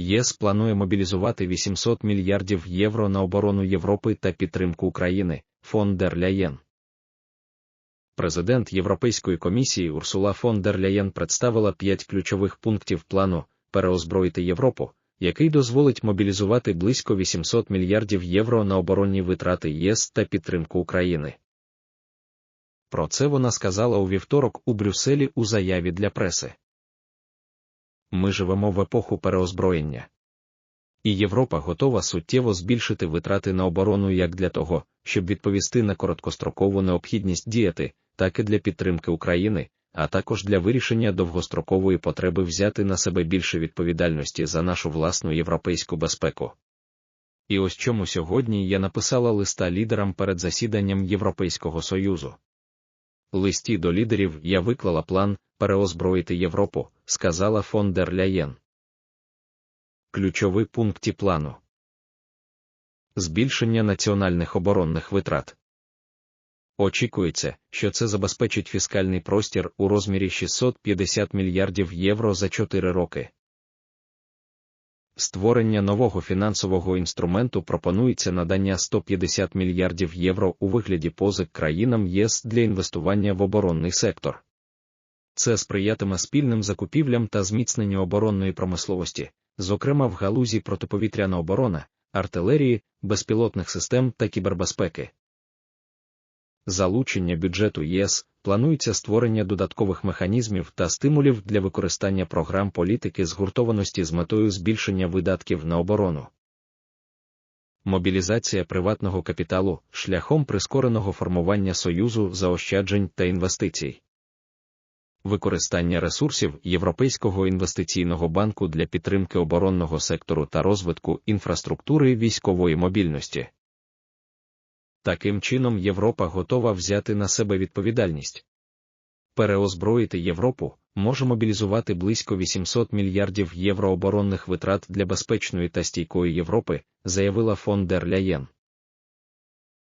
ЄС планує мобілізувати 800 мільярдів євро на оборону Європи та підтримку України, фон дер Ляєн. Президент Європейської комісії Урсула фон дер Ляєн представила п'ять ключових пунктів плану переозброїти Європу, який дозволить мобілізувати близько 800 мільярдів євро на оборонні витрати ЄС та підтримку України. Про це вона сказала у вівторок у Брюсселі у заяві для преси. Ми живемо в епоху переозброєння. І Європа готова суттєво збільшити витрати на оборону як для того, щоб відповісти на короткострокову необхідність діяти, так і для підтримки України, а також для вирішення довгострокової потреби взяти на себе більше відповідальності за нашу власну європейську безпеку. І ось чому сьогодні я написала листа лідерам перед засіданням Європейського Союзу. Листі до лідерів я виклала план переозброїти Європу, сказала фон дер Ляєн. Ключові пункти плану збільшення національних оборонних витрат. Очікується, що це забезпечить фіскальний простір у розмірі 650 мільярдів євро за 4 роки. Створення нового фінансового інструменту пропонується надання 150 мільярдів євро у вигляді позик країнам ЄС для інвестування в оборонний сектор. Це сприятиме спільним закупівлям та зміцненню оборонної промисловості, зокрема в галузі протиповітряна оборона, артилерії, безпілотних систем та кібербезпеки. Залучення бюджету ЄС планується створення додаткових механізмів та стимулів для використання програм політики згуртованості з метою збільшення видатків на оборону. Мобілізація приватного капіталу шляхом прискореного формування союзу заощаджень та інвестицій. Використання ресурсів Європейського інвестиційного банку для підтримки оборонного сектору та розвитку інфраструктури військової мобільності. Таким чином Європа готова взяти на себе відповідальність. Переозброїти Європу може мобілізувати близько 800 мільярдів євро оборонних витрат для безпечної та стійкої Європи, заявила фон дер Ляєн.